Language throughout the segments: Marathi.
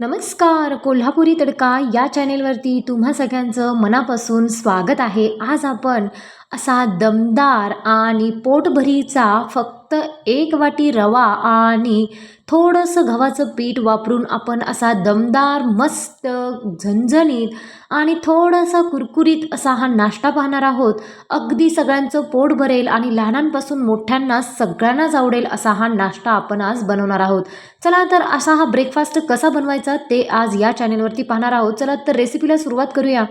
नमस्कार कोल्हापुरी तडका या चॅनेलवरती तुम्हा सगळ्यांचं मनापासून स्वागत आहे. आज आपण असा दमदार आणि पोटभरीचा फक्त एक वाटी रवा आणि थोडंसं गव्हाचं पीठ वापरून आपण असा दमदार मस्त झणझणीत आणि थोडासा कुरकुरीत असा हा नाश्ता पाहणार आहोत. अगदी सगळ्यांचं पोट भरेल आणि लहानांपासून मोठ्यांना सगळ्यांनाच आवडेल असा हा नाश्ता आपण आज बनवणार आहोत. चला तर असा हा ब्रेकफास्ट कसा बनवायचा ते आज या चॅनेलवरती पाहणार आहोत. चला तर रेसिपीला सुरुवात करूया.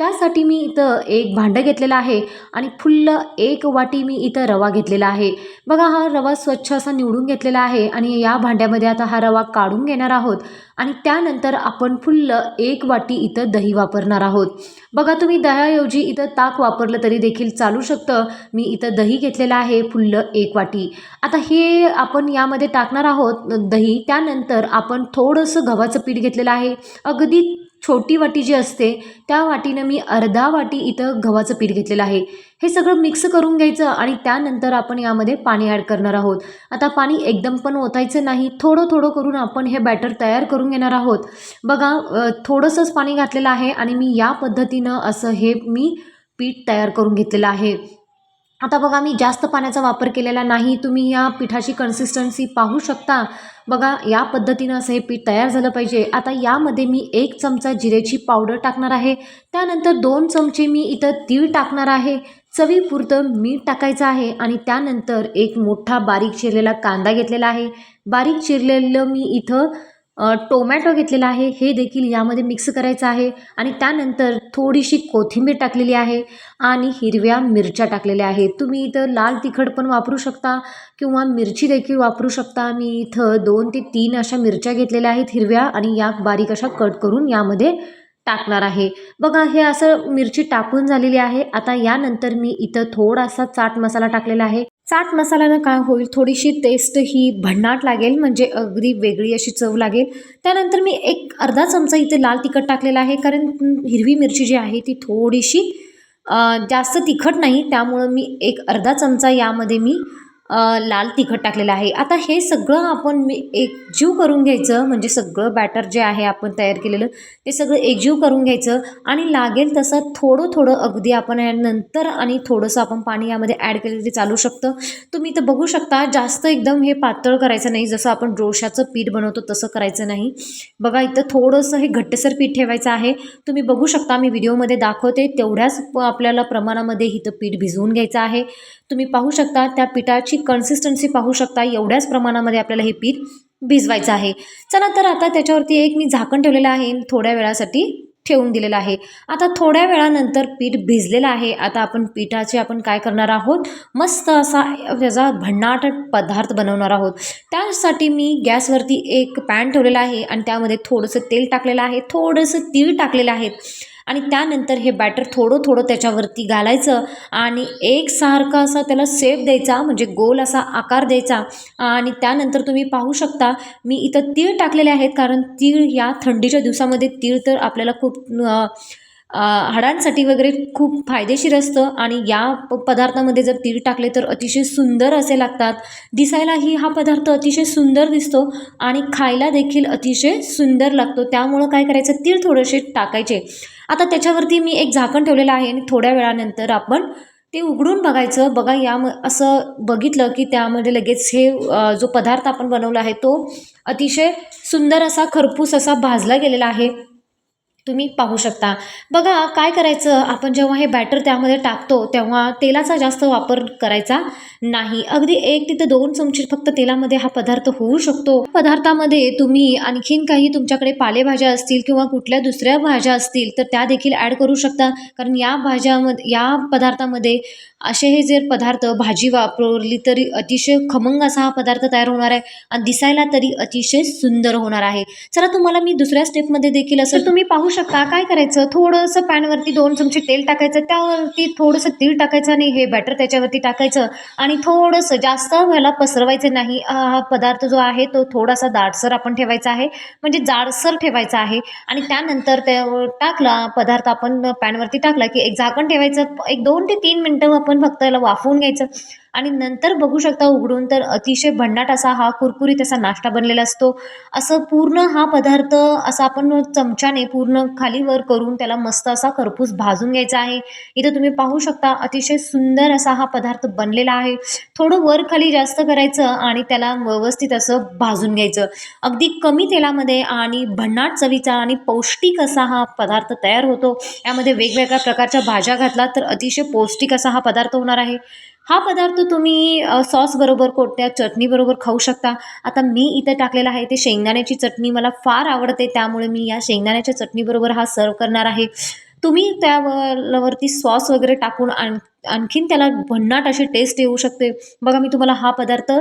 त्यासाठी मी इथं एक भांडं घेतलेलं आहे आणि फुल्ल एक वाटी मी इथं रवा घेतलेला आहे. बघा हा रवा स्वच्छ असा निवडून घेतलेला आहे आणि या भांड्यामध्ये आता हा रवा काढून घेणार आहोत आणि त्यानंतर आपण फुल्ल एक वाटी इथं दही वापरणार आहोत. बघा तुम्ही दह्याऐवजी इथं ताक वापरलं तरी देखील चालू शकतं. मी इथं दही घेतलेलं आहे फुल्ल एक वाटी. आता हे आपण यामध्ये टाकणार आहोत दही. त्यानंतर आपण थोडंसं गव्हाचं पीठ घेतलेलं आहे. अगदी छोटी वाटी जी असते त्या वाटीनं मी अर्धा वाटी इथं गव्हाचं पीठ घेतलेलं आहे. हे सगळं मिक्स करून घ्यायचं आणि त्यानंतर आपण यामध्ये पाणी ॲड करणार आहोत. आता पाणी एकदम पण ओतायचं नाही थोडं थोडं करून आपण हे बॅटर तयार करून घेणार आहोत. बघा थोडंसंच पाणी घातलेलं आहे आणि मी या पद्धतीनं असं हे मी पीठ तयार करून घेतलेलं आहे. आता बघा मी जास्त पाण्याचा वापर केलेला नाही. तुम्ही या पिठाची कन्सिस्टन्सी पाहू शकता. बघा या पद्धतीनं असं हे पीठ तयार झालं पाहिजे. आता यामध्ये मी एक चमचा जिरेची पावडर टाकणार आहे. त्यानंतर दोन चमचे मी इथं तीळ टाकणार आहे. चवीपुरतं मीठ टाकायचं आहे आणि त्यानंतर एक मोठा बारीक चिरलेला कांदा घेतलेला आहे. बारीक चिरलेलं मी इथं टोमॅटो घेतलेला आहे हे देखील यामध्ये मिक्स करायचं आहे आणि त्यानंतर थोडीशी कोथिंबीर टाकलेली आहे आणि हिरव्या मिरच्या टाकलेल्या आहेत. तुम्ही इथं लाल तिखट पण वापरू शकता किंवा मिरची देखील वापरू शकता. मी इथं दोन ते तीन अशा मिरच्या घेतलेल्या आहेत हिरव्या आणि या बारीक अशा कट करून यामध्ये टाकणार आहे. बघा हे असं मिरची टाकून झालेली आहे. आता यानंतर मी इथं थोडासा चाट मसाला टाकलेला आहे. चाट मसाल्यानं काय होईल? थोडीशी टेस्ट ही भन्नाट लागेल म्हणजे अगदी वेगळी अशी चव लागेल. त्यानंतर मी एक अर्धा चमचा इथे लाल तिखट टाकलेला आहे कारण हिरवी मिरची जी आहे ती थोडीशी जास्त तिखट नाही. त्यामुळं मी एक अर्धा चमचा यामध्ये मी लाल तिखट टाकलेलं आहे. आता हे सगळं आपण मी एकजीव करून घ्यायचं म्हणजे सगळं बॅटर जे आहे आपण तयार केलेलं ते सगळं एकजीव करून घ्यायचं आणि लागेल तसं थोडं थोडं अगदी आपण नंतर आणि थोडंसं आपण पाणी यामध्ये ॲड केलं ते चालू शकतं. तुम्ही तर बघू शकता जास्त एकदम हे पातळ करायचं नाही. जसं आपण डोशाचं पीठ बनवतो तसं करायचं नाही. बघा इथं थोडंसं हे घट्टसर पीठ ठेवायचं आहे. तुम्ही बघू शकता मी व्हिडिओमध्ये दाखवते. तेवढ्याच आपल्याला प्रमाणामध्ये इथं पीठ भिजवून घ्यायचं आहे. तुम्ही पाहू शकता त्या पिठाची कन्सिस्टन्सी पाहू शकता. एवढ्याच प्रमाणामध्ये आपल्याला हे पीठ भिजवायचं आहे. चला तर आता त्याच्यावरती एक मी झाकण ठेवलेलं आहे. थोड्या वेळासाठी ठेवून दिलेलं आहे. आता थोड्या वेळानंतर पीठ भिजलेलं आहे. आता आपण पिठाचे आपण काय करणार आहोत? मस्त असा त्याचा भन्नाट पदार्थ बनवणार आहोत. त्यासाठी मी गॅसवरती एक पॅन ठेवलेला आहे आणि त्यामध्ये थोडंसं तेल टाकलेलं आहे. थोडंसं तीळ टाकलेलं आहे. आणि त्यानंतर हे बॅटर थोडं थोडं त्याच्यावरती घालायचं आणि एकसारखा असा त्याला सेफ द्यायचा म्हणजे गोल असा आकार द्यायचा. आणि त्यानंतर तुम्ही पाहू शकता मी इथं तीळ टाकलेले आहेत कारण तीळ या थंडीच्या दिवसामध्ये तीळ तर आपल्याला खूप हाडांसाठी वगैरे खूप फायदेशीर असतं आणि या प पदार्थामध्ये जर तीळ टाकले तर अतिशय सुंदर असे लागतात. दिसायलाही हा पदार्थ अतिशय सुंदर दिसतो आणि खायला देखील अतिशय सुंदर लागतो. त्यामुळं काय करायचं? तीळ थोडेसे टाकायचे. आता त्याच्यावरती मी एक झाकण ठेवलेलं आहे आणि थोड्या वेळानंतर आपण ते उघडून बघायचं. बघा या असं बघितलं की त्यामध्ये लगेच हे जो पदार्थ आपण बनवला आहे तो अतिशय सुंदर असा खरपूस असा भाजला गेलेला आहे. तुम्ही पाहू शकता. बघा काय करायचं? आपण जेव्हा हे बॅटर त्यामध्ये टाकतो तेव्हा तेलाचा जास्त वापर करायचा नाही. अगदी एक तिथं दोन चमचे फक्त तेलामध्ये हा पदार्थ होऊ शकतो. पदार्थामध्ये तुम्ही आणखीन काही तुमच्याकडे पालेभाज्या असतील किंवा कुठल्या दुसऱ्या भाज्या असतील तर त्या देखील ॲड करू शकता. कारण या भाज्यामध्ये या पदार्थामध्ये असे हे जर पदार्थ भाजी वापरली तरी अतिशय खमंग असा हा पदार्थ तयार होणार आहे आणि दिसायला तरी अतिशय सुंदर होणार आहे. चला तुम्हाला मी दुसऱ्या स्टेपमध्ये देखील असं तुम्ही पाहू शकता? काय करायचं? थोडंसं पॅनवरती दोन चमचे तेल टाकायचं त्यावरती थोडंसं तीळ टाकायचं आणि हे बॅटर त्याच्यावरती टाकायचं आणि थोडंसं जास्त ह्याला पसरवायचं नाही. हा पदार्थ जो आहे तो थोडासा दाटसर आपण ठेवायचा आहे म्हणजे जाडसर ठेवायचा आहे आणि त्यानंतर त्या टाकला पदार्थ आपण पॅनवरती टाकला की एक झाकण ठेवायचं एक दोन ते तीन मिनटं आपण फक्त याला वाफवून घ्यायचं. आणि नंतर बघू शकता उघडून तर अतिशय भन्नाट असा हा कुरकुरीत असा नाश्ता बनलेला असतो. असं पूर्ण हा पदार्थ असा आपण चमच्याने पूर्ण खालीवर करून त्याला मस्त असा खरपूस भाजून घ्यायचा आहे. इथं तुम्ही पाहू शकता अतिशय सुंदर असा हा पदार्थ बनलेला आहे. थोडं वर खाली जास्त करायचं आणि त्याला व्यवस्थित असं भाजून घ्यायचं. अगदी कमी तेलामध्ये आणि भन्नाट चवीचा आणि पौष्टिक असा हा पदार्थ तयार होतो. यामध्ये वेगवेगळ्या प्रकारच्या भाज्या घातला तर अतिशय पौष्टिक असा हा पदार्थ होणार आहे. हा पदार्थ तुम्ही सॉसबरोबर कोणत्या चटणीबरोबर खाऊ शकता. आता मी इथं टाकलेला आहे ते शेंगदाण्याची चटणी मला फार आवडते त्यामुळे मी या शेंगदाण्याच्या चटणीबरोबर हा सर्व करणार आहे. तुम्ही त्यावरती सॉस वगैरे टाकून आण आणखीन त्याला भन्नाट अशी टेस्ट येऊ शकते. बघा मी तुम्हाला हा पदार्थ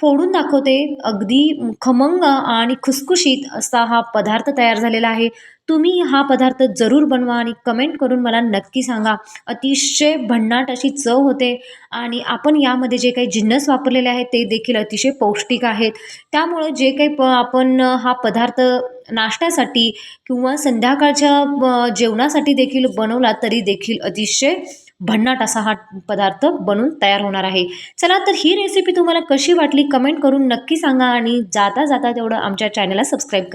फोडून दाखवते. अगदी खमंग आणि खुसखुशीत असा हा पदार्थ तयार झालेला आहे. तुम्ही हा पदार्थ जरूर बनवा आणि कमेंट करून मला नक्की सांगा. अतिशय भन्नाट अशी चव होते आणि आपण यामध्ये जे काही जिन्नस वापरलेले आहेत ते देखील अतिशय पौष्टिक आहेत. त्यामुळं जे काही प आपण हा पदार्थ नाश्त्यासाठी किंवा संध्याकाळच्या जेवणासाठी देखील बनवला तरी देखील अतिशय भन्नाट असा हा पदार्थ बनून तयार होणार आहे. चला तर ही रेसिपी तुम्हाला कशी वाटली कमेंट करून नक्की सांगा आणि जाता जाता तेवढं आमच्या चॅनलला सबस्क्राईब करा.